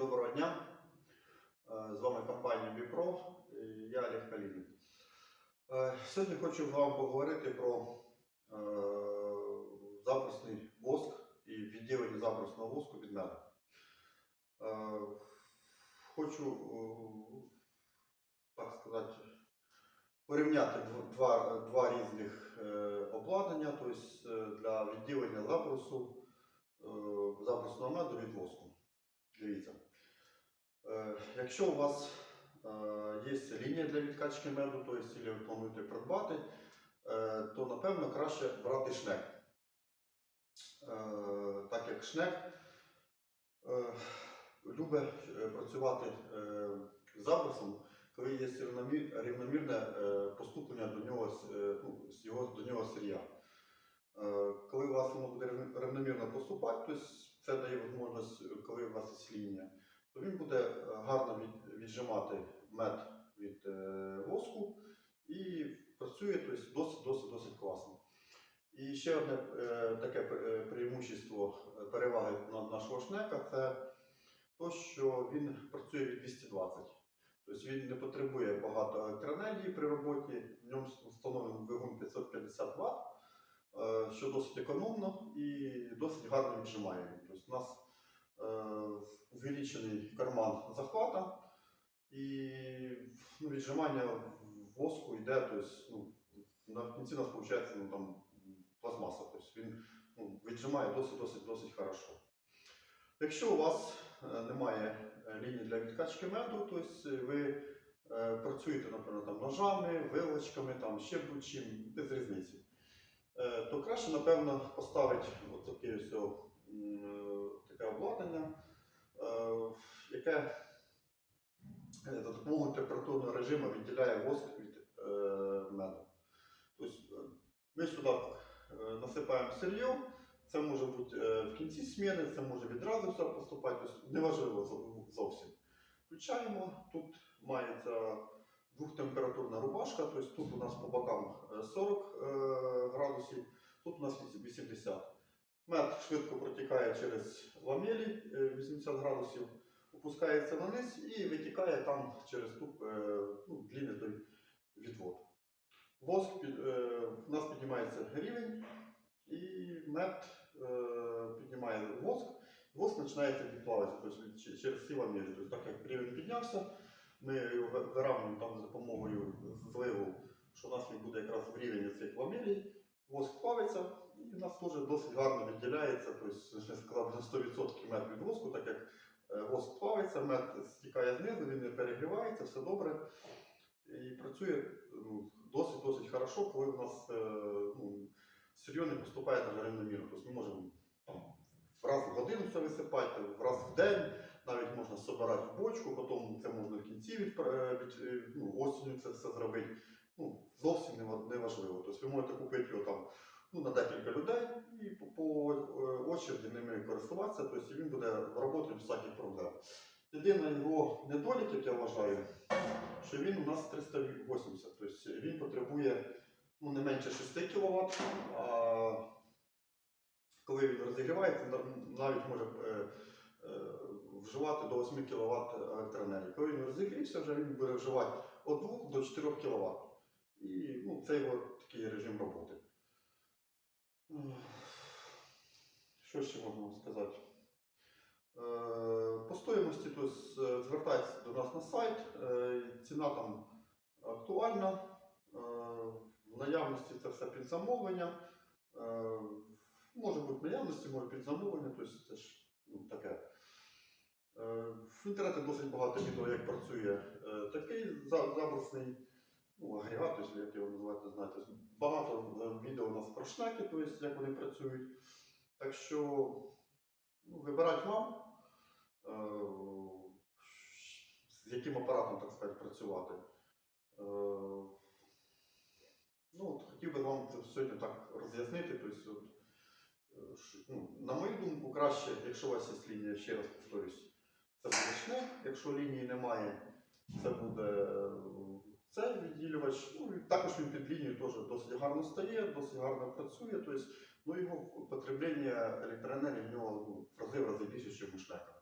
Доброго дня. Е, З вами компанія Біпро. і Я Олег Калінін. Е, Сьогодні хочу з вами поговорити про е, записний воск і відділення записного воску від мене. Е, Хочу, е, так сказати, порівняти два, два різних е, обладнання, тобто е, для відділення запису е, записного меду від воску. Дивіться. Е, Якщо у вас е, є лінія для відкачки меду, тобто, якщо ви плануєте придбати, е, то напевно краще брати шнек. Так як шнек любить працювати з записом, коли є рівномірне поступлення до нього, ну, до нього сир'я. Коли у вас воно буде рівномірно поступати, тобто це дає можливість, коли у вас є лінія, то він буде е, гарно віджимати мед від е, воску і працює тобто, досить, досить, досить класно. І ще одне е, таке преимущество переваги нашого шнека це те, що він працює від 220. Тобто він не потребує багато електроенергії при роботі, в ньому встановлений двигун 550 Вт, що досить економно і досить гарно віджимає. Тобто у нас увеличений карман захвата і ну, віджимання воску йде, тобто, ну, на кінці у ну, там, пластмаса, тобто він ну, віджимає досить, досить, хорошо. Якщо у вас е, немає е, лінії для відкачки меду, тобто ви е, працюєте, наприклад, там, ножами, вилочками, там, ще будь-чим, без різниці, е, то краще, напевно, поставити ось, о, м, е, таке обладнання, е, яке е, за допомогою температурного режиму відділяє воск від е, меду. Тобто ми сюди насипаємо сир'ю, це може бути в кінці зміни, це може відразу все поступати, тобто неважливо зовсім. Включаємо, тут мається двохтемпературна рубашка, тобто тут у нас по бокам е, 40 е, градусів, тут у нас 80. Мед швидко протікає через ламелі е, 80 градусів, опускається вниз і витікає там через ту е, ну, длинний той відвод. Воск під, е, у нас піднімається рівень, і мед е, піднімає воск, воск починається відплаватися тобто, через ці ламелі. Тобто, так як рівень піднявся, ми його виравнюємо там за допомогою зливу, що у нас він буде якраз в рівні цих ламелей, воск плавиться, і в нас теж досить гарно відділяється, тобто, я сказав, на 100% мед від воску, так як е, воск плавиться, мед стікає знизу, він не перегрівається, все добре. І працює ну, досить-досить хорошо, коли у нас е, ну, сир'йо не поступає навіть рівномірно. Тобто ми можемо там, раз в годину все висипати, раз в день, навіть можна збирати в бочку, потім це можна в кінці від, е, від, е, ну, осінню це все зробити. Ну, зовсім не. Тобто ви можете купити його там ну, на декілька людей і по, по е, очереді ними користуватися, тобто він буде роботи без всяких проблем. Єдиний його недолік, як я вважаю, що він у нас 380, тобто він потребує ну, не менше 6 кВт, а коли він розігрівається, навіть може е, е, вживати до 8 кВт електроенергії. Коли він розігрівся, вже він буде вживати від 2 до 4 кВт. І ну, це його такий режим роботи. Що ще можна сказати? Е, По стоїмості то есть, е, звертайтеся до нас на сайт. Е, Ціна там актуальна. Е, В наявності це все під замовлення. Е, Може бути в наявності, може під замовлення, тобто це ж ну, таке. Е, В інтернеті досить багато відео, як працює е, такий за- забросний ну, агрегат, тобто, як його називати, знаєте. Багато е, відео у нас про шнеки, тобто, як вони працюють. Так що ну, вибирати вам, е, з яким апаратом, так сказати, працювати. Е, ну, от, хотів би вам це сьогодні так роз'яснити. Тобто, от, ну, на мою думку, краще, якщо у вас є лінія, ще раз повторюсь, це буде шнек. Якщо лінії немає, це буде цей відділювач. Ну, і також він під лінією теж досить гарно стає, досить гарно працює. Тобто, ну, його потреблення електроенергії в нього ну, в рази в рази більше, ніж у шнека.